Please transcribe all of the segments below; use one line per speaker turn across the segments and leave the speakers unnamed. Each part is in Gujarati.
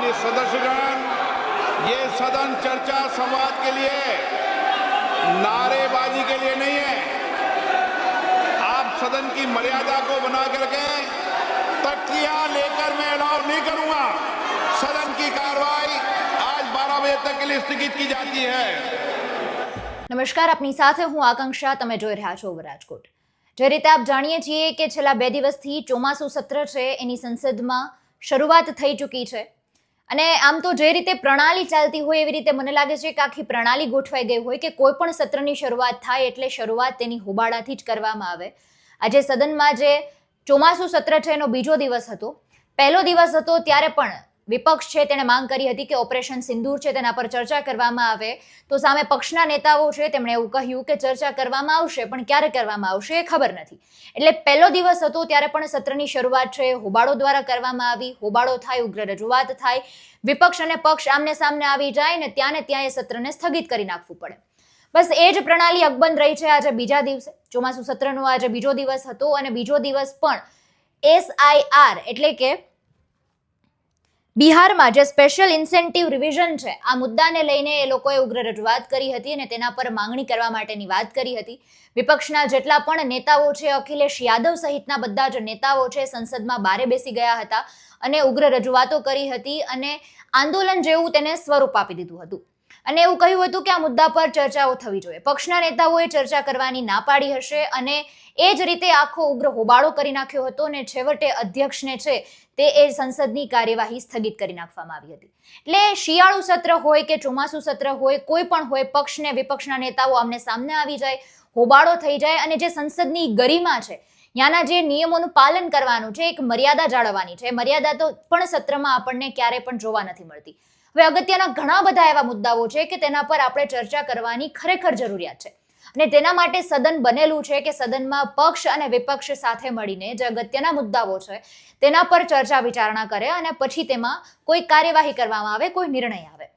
माननीय सदस्यगण ये सदन चर्चा संवाद के लिए नारेबाजी के लिए नहीं है आप सदन की मर्यादा को बना करके तख्तियां लेकर मैं अलाउ नहीं करूंगा सदन की कार्रवाई आज 12 बजे तक के लिए स्थगित की जाती है
નમસ્કાર આપની સાથે હું આકાંક્ષા તમે જોઈ રહ્યા છો રાજકોટ જે રીતે આપ જાણીએ છીએ કે છેલ્લા બે દિવસથી ચોમાસું સત્ર છે એની સંસદમાં શરૂઆત થઈ ચૂકી છે અને આમ તો જે રીતે પ્રણાલી ચાલતી હોય એવી રીતે મને લાગે છે કે આખી પ્રણાલી ગોઠવાઈ ગઈ હોય કે કોઈ પણ સત્રની શરૂઆત થાય એટલે શરૂઆત તેની હોબાળાથી જ કરવામાં આવે. આજે સદનમાં જે ચોમાસું સત્ર છે એનો બીજો દિવસ હતો. પહેલો દિવસ હતો ત્યારે પણ વિપક્ષ છે તેણે માંગ કરી હતી કે ઓપરેશન સિંદૂર છે તેના પર ચર્ચા કરવામાં આવે. તો સામે પક્ષના નેતાઓ છે તેમણે એવું કહ્યું કે ચર્ચા કરવામાં આવશે, પણ ક્યારે કરવામાં આવશે એ ખબર નથી. એટલે પહેલો દિવસ હતો ત્યારે પણ સત્રની શરૂઆત છે, હોબાળો દ્વારા કરવામાં આવી, હોબાળો થાય, ઉગ્ર રજૂઆત થાય. વિપક્ષ અને પક્ષ આમને સામને આવી જાય ને ત્યાં ને ત્યાં એ સત્રને સ્થગિત કરી નાખવું પડે. બસ એ જ પ્રણાલી અકબંધ રહી છે આજે બીજા દિવસે. ચોમાસું સત્રનો આજે બીજો દિવસ હતો અને બીજો દિવસ પણ એસઆઈઆર એટલે કે બિહારમાં જે સ્પેશિયલ ઇન્સેન્ટિવ રિવિઝન છે, આ મુદ્દાને લઈને એ લોકોએ ઉગ્ર રજૂઆત કરી હતી અને તેના પર માંગણી કરવા માટેની વાત કરી હતી. વિપક્ષના જેટલા પણ નેતાઓ છે, અખિલેશ યાદવ સહિતના બધા જ નેતાઓ છે, સંસદમાં બારે બેસી ગયા હતા અને ઉગ્ર રજૂઆતો કરી હતી અને આંદોલન જેવું તેને સ્વરૂપ આપી દીધું હતું. અને એવું કહ્યું હતું કે આ મુદ્દા પર ચર્ચાઓ થવી જોઈએ. પક્ષના નેતાઓએ ચર્ચા કરવાની ના પાડી હશે અને એ જ રીતે આખો ઉગ્ર હોબાળો કરી નાખ્યો હતો અને છેવટે અધ્યક્ષને છે તે એ સંસદની કાર્યવાહી સ્થગિત કરી નાખવામાં આવી હતી. એટલે શિયાળુ સત્ર હોય કે ચોમાસું સત્ર હોય, કોઈ પણ હોય, પક્ષને વિપક્ષના નેતાઓ આમને સામને આવી જાય, હોબાળો થઈ જાય અને જે સંસદની ગરિમા છે ત્યાંના જે નિયમોનું પાલન કરવાનું છે, એક મર્યાદા જાળવવાની છે. મર્યાદા તો પણ સત્રમાં આપણને ક્યારેય પણ જોવા નથી મળતી. હવે અગત્યના ઘણા બધા એવા મુદ્દાઓ છે કે તેના પર આપણે ચર્ચા કરવાની ખરેખર જરૂરિયાત છે. અને તેના માટે સદન બનેલું છે કે સદનમાં પક્ષ અને વિપક્ષ સાથે મળીને જે અગત્યના મુદ્દાઓ છે, તેના પર ચર્ચા વિચારણા કરે અને પછી તેમાં કોઈ કાર્યવાહી કરવામાં આવે, કોઈ નિર્ણય આવે.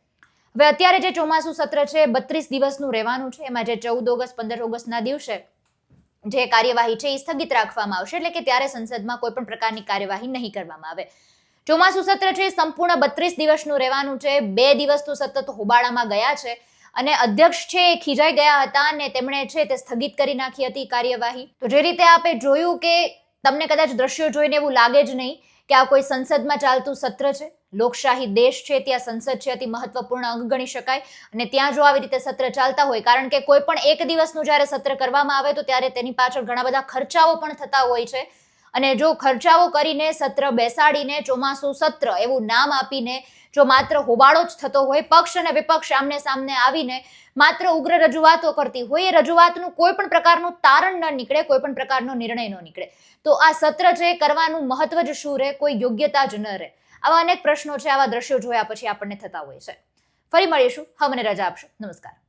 હવે અત્યારે જે ચોમાસું સત્ર છે, બત્રીસ દિવસનું રહેવાનું છે. એમાં જે ચૌદ ઓગસ્ટ, પંદર ઓગસ્ટના દિવસે જે કાર્યવાહી છે એ સ્થગિત રાખવામાં આવશે, એટલે કે ત્યારે સંસદમાં કોઈ પણ પ્રકારની કાર્યવાહી નહીં કરવામાં આવે. ચોમાસું સત્ર છે, સંપૂર્ણ બત્રીસ દિવસનું રહેવાનું છે, બે દિવસ તો સતત હોબાળામાં ગયા છે. અને અધ્યક્ષ છે એ ખીજાઈ ગયા હતા અને તેમણે છે તે સ્થગિત કરી નાખી હતી કાર્યવાહી. તો જે રીતે આપે જોયું કે તમને કદાચ દ્રશ્યો જોઈને એવું લાગે જ નહીં કે આ કોઈ સંસદમાં ચાલતું સત્ર છે? લોકશાહી દેશ છે, ત્યાં સંસદ છે, અતિ મહત્વપૂર્ણ અંગ ગણી શકાય. અને ત્યાં જો આવી રીતે સત્ર ચાલતા હોય, કારણ કે કોઈ પણ એક દિવસનું જ્યારે સત્ર કરવામાં આવે તો ત્યારે તેની પાછળ ઘણા બધા ખર્ચાઓ પણ થતા હોય છે. અને જો ખર્ચાઓ કરીને સત્ર બેસાડીને ચોમાસું સત્ર એવું નામ આપીને જો માત્ર હોબાળો જ થતો હોય, પક્ષ અને વિપક્ષ આમને સામને આવીને માત્ર ઉગ્ર રજૂઆતો કરતી હોય, એ રજૂઆતનું કોઈ પણ પ્રકારનું તારણ ન નીકળે, કોઈ પણ પ્રકારનો નિર્ણય ન નીકળે. તો આ સત્ર છે કરવાનું મહત્વ જ શું રહે? કોઈ યોગ્યતા જ ન રહે. આવા અનેક પ્રશ્નો છે, આવા દ્રશ્યો જોયા પછી આપણને થતા હોય છે. ફરી મળીશું. હવે મને રજા આપશો. નમસ્કાર.